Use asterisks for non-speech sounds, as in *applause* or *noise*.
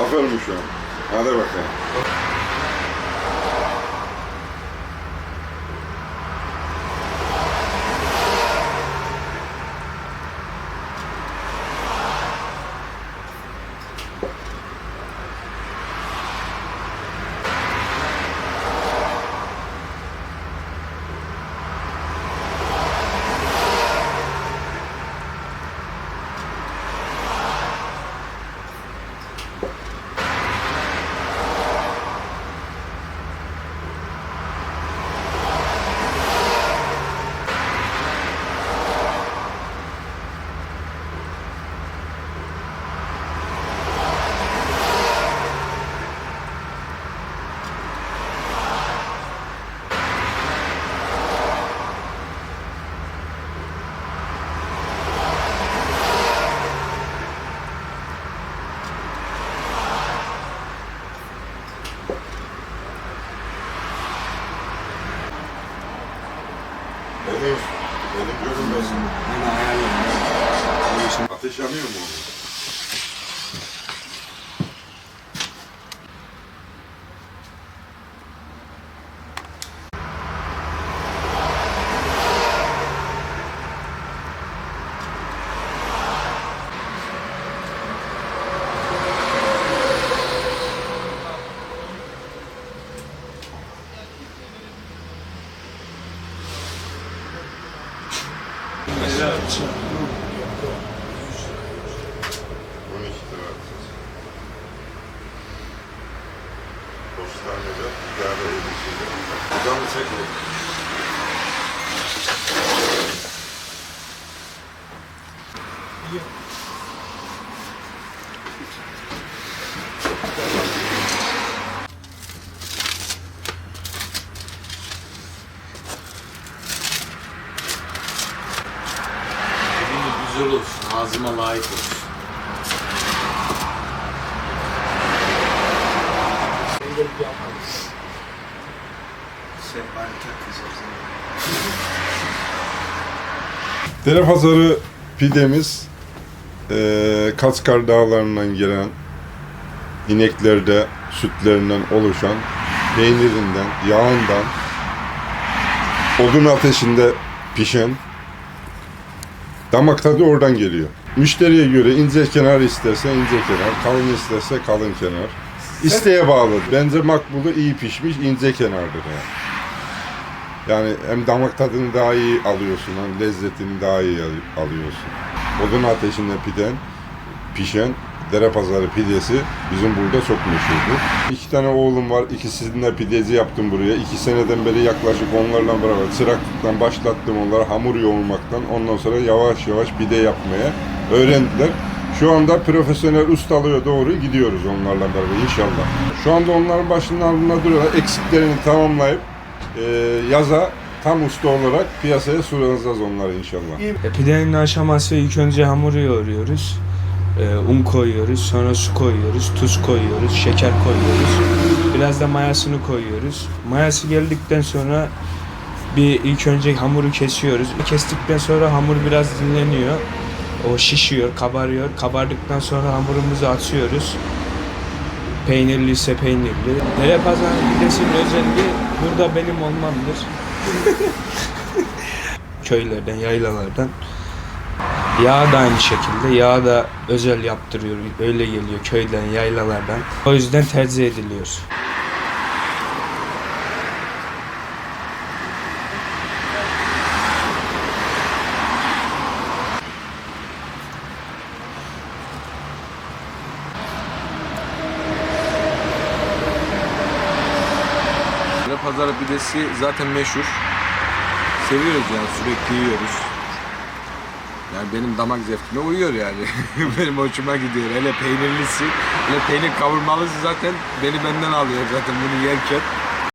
Aferin şu an. Hadi bakalım. Elif, Elif görünmesin. Ben ayarladım. Ateş yanıyor mu? Lira. Postanede idare edilişiyle. Buradan mı çek mi? Güzel olsun. Ağzıma layık olsun. *laughs* Dere pazarı pidemiz eee Kaçkar Dağları'ndan gelen ineklerde sütlerinden oluşan peynirinden, yağından odun ateşinde pişen damak tadı oradan geliyor. Müşteriye göre ince kenar isterse ince kenar, kalın isterse kalın kenar. İsteğe bağlı. Bence makbulu iyi pişmiş ince kenardır yani. Yani hem damak tadını daha iyi alıyorsun, hem lezzetini daha iyi al- alıyorsun. Odun ateşinde piden, pişen dere pazarı pidesi bizim burada çok meşhurdur. İki tane oğlum var, ikisini de pideci yaptım buraya. İki seneden beri yaklaşık onlarla beraber çıraklıktan başlattım onları hamur yoğurmaktan. Ondan sonra yavaş yavaş pide yapmaya öğrendiler. Şu anda profesyonel ustalığa doğru gidiyoruz onlarla beraber inşallah. Şu anda onların başının altında duruyorlar. Eksiklerini tamamlayıp e, yaza tam usta olarak piyasaya sunacağız onları inşallah. E, pidenin aşaması ilk önce hamuru yoğuruyoruz. E, un koyuyoruz, sonra su koyuyoruz, tuz koyuyoruz, şeker koyuyoruz. Biraz da mayasını koyuyoruz. Mayası geldikten sonra bir ilk önce hamuru kesiyoruz. Kestikten sonra hamur biraz dinleniyor. O şişiyor, kabarıyor. Kabardıktan sonra hamurumuzu atıyoruz. Peynirli ise peynirli. Dere pazarı pidesinin özelliği burada benim olmamdır. *laughs* Köylerden, yaylalardan. Yağ da aynı şekilde. Yağ da özel yaptırıyor. Öyle geliyor köyden, yaylalardan. O yüzden tercih ediliyor. Dere pazarı pidesi zaten meşhur. Seviyoruz yani sürekli yiyoruz. Yani benim damak zevkime uyuyor yani. *laughs* benim hoşuma gidiyor. Hele peynirlisi, hele peynir kavurmalısı zaten beni benden alıyor zaten bunu yerken.